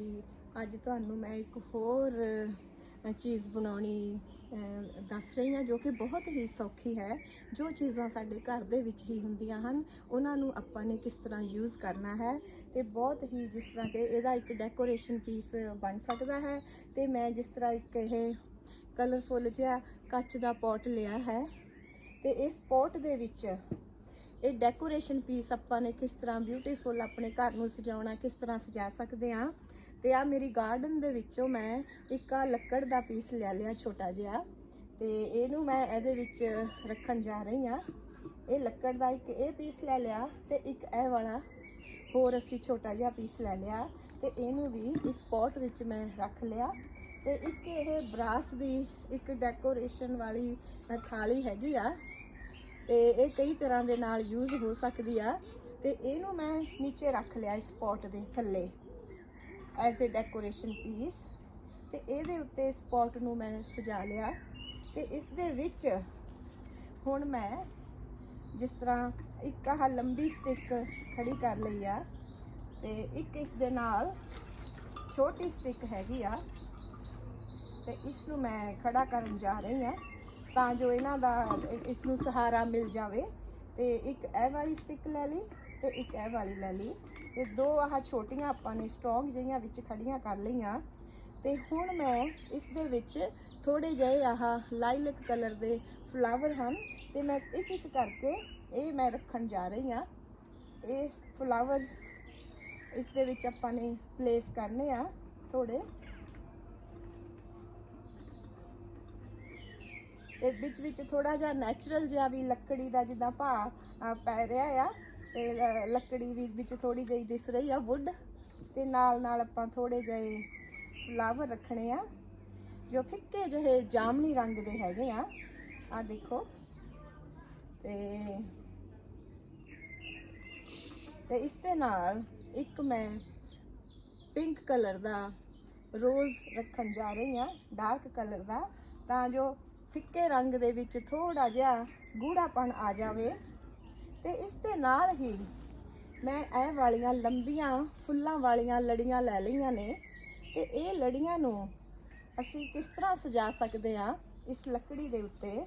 ਜੀ ਅੱਜ ਤੁਹਾਨੂੰ ਮੈਂ ਇੱਕ ਹੋਰ ਚੀਜ਼ ਬਣਾਉਣੀ ਦੱਸ ਰਹੀ ਹਾਂ ਜੋ ਕਿ ਬਹੁਤ ਹੀ ਸੌਖੀ ਹੈ। ਜੋ ਚੀਜ਼ਾਂ ਸਾਡੇ ਘਰ ਦੇ ਵਿੱਚ ਹੀ ਹੁੰਦੀਆਂ ਹਨ, ਉਹਨਾਂ ਨੂੰ ਆਪਾਂ ਨੇ ਕਿਸ ਤਰ੍ਹਾਂ ਯੂਜ਼ ਕਰਨਾ ਹੈ ਤੇ ਬਹੁਤ ਹੀ ਜਿਸ ਤਰ੍ਹਾਂ ਕਿ ਇਹਦਾ ਇੱਕ ਡੈਕੋਰੇਸ਼ਨ ਪੀਸ ਬਣ ਸਕਦਾ ਹੈ ਤੇ ਮੈਂ ਜਿਸ ਤਰ੍ਹਾਂ ਇੱਕ ਇਹ ਕਲਰਫੁੱਲ ਜਿਹਾ ਕੱਚ ਦਾ ਪੋਟ ਲਿਆ ਹੈ ਤੇ ਇਸ ਪੋਟ ਦੇ ਵਿੱਚ ਇਹ ਡੈਕੋਰੇਸ਼ਨ ਪੀਸ ਆਪਾਂ ਨੇ ਕਿਸ ਤਰ੍ਹਾਂ ਬਿਊਟੀਫੁਲ ਆਪਣੇ ਘਰ ਨੂੰ ਸਜਾਉਣਾ, ਕਿਸ ਤਰ੍ਹਾਂ ਸਜਾ ਸਕਦੇ ਆ ਤੇ ਆ ਮੇਰੀ ਗਾਰਡਨ ਦੇ ਵਿੱਚੋਂ ਮੈਂ ਇੱਕ ਆ ਲੱਕੜ ਦਾ ਪੀਸ ਲੈ ਲਿਆ ਛੋਟਾ ਜਿਹਾ। ਤੇ ਇਹਨੂੰ ਮੈਂ ਇਹਦੇ ਵਿੱਚ ਰੱਖਣ ਜਾ ਰਹੀ ਆ ਇਹ ਲੱਕੜ ਦਾ ਇੱਕ ਇਹ ਪੀਸ ਲੈ ਲਿਆ ਤੇ ਇੱਕ ਇਹ ਵਾਲਾ ਹੋਰ ਅਸੀਂ ਛੋਟਾ ਜਿਹਾ ਪੀਸ ਲੈ ਲਿਆ ਤੇ ਇਹਨੂੰ ਵੀ ਇਸ ਪੋਟ ਵਿੱਚ ਮੈਂ ਰੱਖ ਲਿਆ। ਤੇ ਇੱਕ ਇਹ ਬਰਾਸ ਦੀ ਇੱਕ ਡੈਕੋਰੇਸ਼ਨ ਵਾਲੀ ਥਾਲੀ ਹੈਗੀ ਆ। ਤੇ ਇਹ ਕਈ ਤਰ੍ਹਾਂ ਦੇ ਨਾਲ ਯੂਜ਼ ਹੋ ਸਕਦੀ ਆ। ਤੇ ਇਹਨੂੰ ਮੈਂ ਨੀਚੇ ਰੱਖ ਲਿਆ ਇਸ ਪੋਟ ਦੇ ਥੱਲੇ। ਐਜ਼ ਅ ਡੈਕੋਰੇਸ਼ਨ ਪੀਸ ਤੇ ਇਹਦੇ ਉੱਤੇ ਇਸ ਨੂੰ ਮੈਂ ਸਜਾ ਲਿਆ। ਤੇ ਇਸ ਦੇ ਵਿੱਚ ਹੁਣ ਮੈਂ ਜਿਸ ਤਰ੍ਹਾਂ ਇੱਕ ਆਹ ਲੰਬੀ ਸਟਿਕ ਖੜੀ ਕਰ ਲਈ ਆ, ਤੇ ਇੱਕ ਇਸ ਦੇ ਨਾਲ ਛੋਟੀ ਸਟਿਕ ਹੈਗੀ ਆ। ਤੇ ਇਸ ਨੂੰ ਮੈਂ ਖੜਾ ਕਰਨ ਜਾ ਰਹੀ ਹਾਂ ਤਾਂ ਜੋ ਇਹਨਾਂ ਦਾ ਇਸ ਨੂੰ ਸਹਾਰਾ ਮਿਲ ਜਾਵੇ। ਤੇ ਇੱਕ ਇਹ ਵਾਲੀ ਸਟਿਕ ਲੈ ਲਈ। ਤੇ ਇੱਕ ਇਹ ਵਾਲੀ ਲੈ ਲਈ ਤੇ ਦੋ ਆਹ ਛੋਟੀਆਂ ਆਪਾਂ ਨੇ ਸਟਰੋਂਗ ਜਿਹੀਆਂ ਵਿੱਚ ਖੜੀਆਂ ਕਰ ਲਈਆਂ। ਤੇ ਹੁਣ ਮੈਂ ਇਸ ਦੇ ਵਿੱਚ ਥੋੜੇ ਜਿਹੇ ਆਹ ਲਾਈਲਕ ਕਲਰ ਦੇ ਫਲਾਵਰ ਹਨ ਤੇ ਮੈਂ ਇੱਕ ਇੱਕ ਕਰਕੇ ਇਹ ਮੈਂ ਰੱਖਣ ਜਾ ਰਹੀ ਹਾਂ। ਇਹ ਫਲਾਵਰਸ ਇਸ ਦੇ ਵਿੱਚ ਆਪਾਂ ਨੇ ਪਲੇਸ ਕਰਨੇ ਆ ਥੋੜੇ ਤੇ ਵਿੱਚ ਵਿੱਚ ਥੋੜਾ ਜਿਹਾ ਨੈਚੁਰਲ ਜਿਹਾ ਵੀ ਲੱਕੜੀ ਦਾ ਜਿੱਦਾਂ ਭਾ ਪੈ ਰਿਹਾ ਆ। ਤੇ ਲ- ਲੱਕੜੀ ਵੀ ਵਿੱਚ ਥੋੜੀ ਜਿਹੀ ਦਿਸ ਰਹੀ ਆ ਵੁੱਡ ਤੇ ਨਾਲ ਨਾਲ ਆਪਾਂ ਥੋੜੇ ਜਿਹੇ ਫਲਾਵਰ ਰੱਖਣੇ ਆ, ਜੋ ਫਿੱਕੇ ਜਿਹੇ ਜਾਮਨੀ ਰੰਗ ਦੇ ਹੈਗੇ ਆ। ਆ ਦੇਖੋ ਤੇ ਤੇ ਇਸ ਦੇ ਨਾਲ ਇੱਕ ਮੈਂ ਪਿੰਕ ਕਲਰ ਦਾ ਰੋਜ਼ ਰੱਖਣ ਜਾ ਰਹੀ ਹਾਂ ਡਾਰਕ ਕਲਰ ਦਾ, ਤਾਂ ਜੋ ਫਿੱਕੇ ਰੰਗ ਦੇ ਵਿੱਚ ਥੋੜਾ ਜਿਹਾ ਗੂੜਾਪਣ ਆ ਜਾਵੇ। ਤੇ ਇਸ ਦੇ ਨਾਲ ਹੀ ਮੈਂ ਇਹ ਵਾਲੀਆਂ ਲੰਬੀਆਂ ਫੁੱਲਾਂ ਵਾਲੀਆਂ ਲੜੀਆਂ ਲੈ ਲਈਆਂ ਨੇ ਤੇ ਇਹ ਲੜੀਆਂ ਨੂੰ ਅਸੀਂ ਕਿਸ ਤਰ੍ਹਾਂ ਸਜਾ ਸਕਦੇ ਹਾਂ ਇਸ ਲੱਕੜੀ ਦੇ ਉੱਤੇ?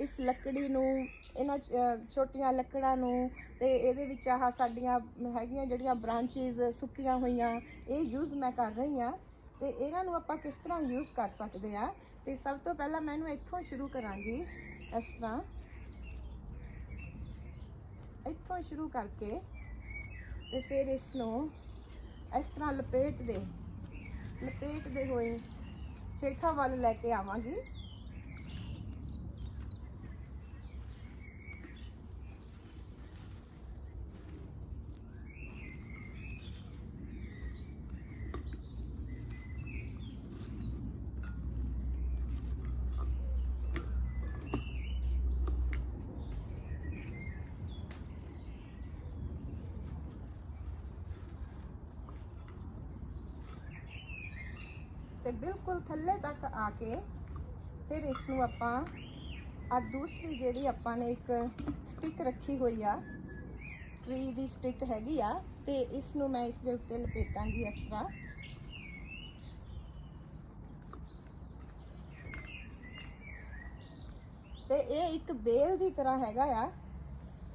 ਇਸ ਲੱਕੜੀ ਨੂੰ, ਇਹਨਾਂ ਚ- ਛੋਟੀਆਂ ਲੱਕੜਾਂ ਨੂੰ ਤੇ ਇਹਦੇ ਵਿੱਚ ਆਹ ਸਾਡੀਆਂ ਹੈਗੀਆਂ ਜਿਹੜੀਆਂ ਬ੍ਰਾਂਚੇਸ ਸੁੱਕੀਆਂ ਹੋਈਆਂ, ਇਹ ਯੂਜ਼ ਮੈਂ ਕਰ ਰਹੀ ਹਾਂ ਤੇ ਇਹਨਾਂ ਨੂੰ ਆਪਾਂ ਕਿਸ ਤਰ੍ਹਾਂ ਯੂਜ਼ ਕਰ ਸਕਦੇ ਆ ਤੇ ਸਭ ਤੋਂ ਪਹਿਲਾਂ ਮੈਂ ਇਹਨੂੰ ਇੱਥੋਂ ਸ਼ੁਰੂ ਕਰਾਂਗੀ, ਇਸ ਤਰ੍ਹਾਂ। ਇੱਥੋਂ ਸ਼ੁਰੂ ਕਰਕੇ ਤੇ ਫਿਰ ਇਸ ਨੂੰ ਇਸ ਤਰ੍ਹਾਂ ਲਪੇਟ ਦੇ ਲਪੇਟ ਦੇ ਹੋਏ ਹੇਠਾਂ ਵੱਲ ਲੈ ਕੇ ਆਵਾਂਗੀ। ਤੇ ਬਿਲਕੁਲ ਥੱਲੇ ਤੱਕ ਆ ਕੇ ਫਿਰ ਇਸ ਨੂੰ ਆਪਾਂ ਆ ਦੂਸਰੀ ਜਿਹੜੀ ਆਪਾਂ ਨੇ ਇੱਕ ਸਟਿਕ ਰੱਖੀ ਹੋਈ ਆ ਟਰੀ ਦੀ ਸਟਿਕ ਹੈਗੀ ਆ, ਤੇ ਇਸ ਨੂੰ ਮੈਂ ਇਸ ਦੇ ਉੱਤੇ ਲਪੇਟਾਂਗੀ ਇਸ ਤਰ੍ਹਾਂ। ਤੇ ਇਹ ਇੱਕ ਬੇਲ ਦੀ ਤਰ੍ਹਾਂ ਹੈਗਾ ਆ।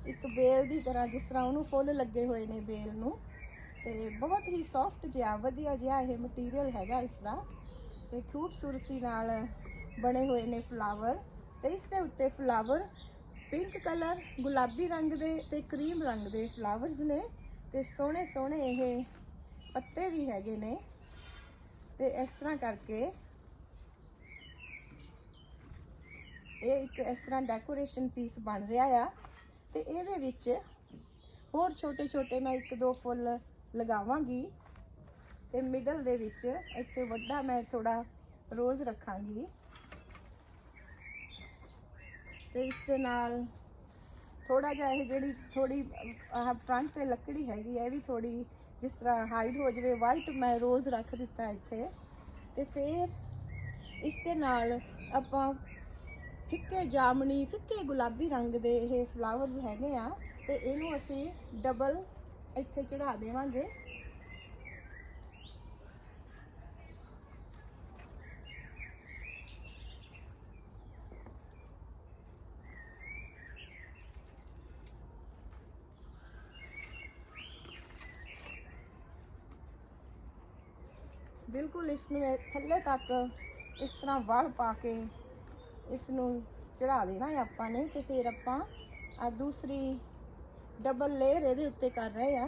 ਇੱਕ ਬੇਲ ਦੀ ਤਰ੍ਹਾਂ ਜਿਸ ਤਰ੍ਹਾਂ ਉਹਨੂੰ ਫੁੱਲ ਲੱਗੇ ਹੋਏ ਨੇ ਬੇਲ ਨੂੰ। ਤੇ ਬਹੁਤ ਹੀ ਸੌਫਟ ਜਿਹਾ, ਵਧੀਆ ਜਿਹਾ ਇਹ ਮਟੀਰੀਅਲ ਹੈਗਾ ਇਸ ਦਾ ਤੇ ਖੂਬਸੂਰਤੀ ਨਾਲ ਬਣੇ ਹੋਏ ਨੇ ਫਲਾਵਰ ਤੇ ਇਸ ਦੇ ਉੱਤੇ ਫਲਾਵਰ ਪਿੰਕ ਕਲਰ ਗੁਲਾਬੀ ਰੰਗ ਦੇ ਤੇ ਕਰੀਮ ਰੰਗ ਦੇ ਫਲਾਵਰਸ ਨੇ ਤੇ ਸੋਹਣੇ ਸੋਹਣੇ ਇਹ ਪੱਤੇ ਵੀ ਹੈਗੇ ਨੇ ਤੇ ਇਸ ਤਰ੍ਹਾਂ ਕਰਕੇ ਇਹ ਇੱਕ ਇਸ ਤਰ੍ਹਾਂ ਡੈਕੋਰੇਸ਼ਨ ਪੀਸ ਬਣ ਰਿਹਾ ਆ ਤੇ ਇਹਦੇ ਵਿੱਚ ਹੋਰ ਛੋਟੇ ਛੋਟੇ ਮੈਂ ਇੱਕ ਦੋ ਫੁੱਲ ਲਗਾਵਾਂਗੀ। ਤੇ ਮਿਡਲ ਦੇ ਵਿੱਚ ਇੱਥੇ ਵੱਡਾ ਮੈਂ ਥੋੜਾ ਰੋਜ਼ ਰੱਖਾਂਗੀ। ਤੇ ਇਸ ਦੇ ਨਾਲ ਥੋੜਾ ਜਿਹਾ ਇਹ ਜਿਹੜੀ ਥੋੜੀ ਫਰੰਟ ਤੇ ਲੱਕੜੀ ਹੈਗੀ ਇਹ ਵੀ ਥੋੜੀ ਜਿਸ ਤਰ੍ਹਾਂ ਹਾਈਡ ਹੋ ਜਾਵੇ ਵਾਈਟ ਮੈਂ ਰੋਜ਼ ਰੱਖ ਦਿੱਤਾ ਇੱਥੇ। ਤੇ ਫਿਰ ਇਸ ਦੇ ਨਾਲ ਆਪਾਂ ਫਿੱਕੇ ਜਾਮਣੀ, ਫਿੱਕੇ ਗੁਲਾਬੀ ਰੰਗ ਦੇ ਇਹ ਫਲਾਵਰਸ ਹੈਗੇ ਆ, ਤੇ ਇਹਨੂੰ ਅਸੀਂ ਡਬਲ ਇੱਥੇ ਚੜਾ ਦੇਵਾਂਗੇ। ਬਿਲਕੁਲ ਇਸ ਨੂੰ ਥੱਲੇ ਤੱਕ ਇਸ ਤਰ੍ਹਾਂ ਵੜ ਪਾ ਕੇ ਇਸ ਨੂੰ ਚੜਾ ਦੇਣਾ ਹੈ ਆਪਾਂ ਨੇ ਤੇ ਫਿਰ ਆਪਾਂ ਆ ਦੂਸਰੀ ਡਬਲ ਲੇਅਰ ਇਹਦੇ ਉੱਤੇ ਕਰ ਰਹੇ ਆ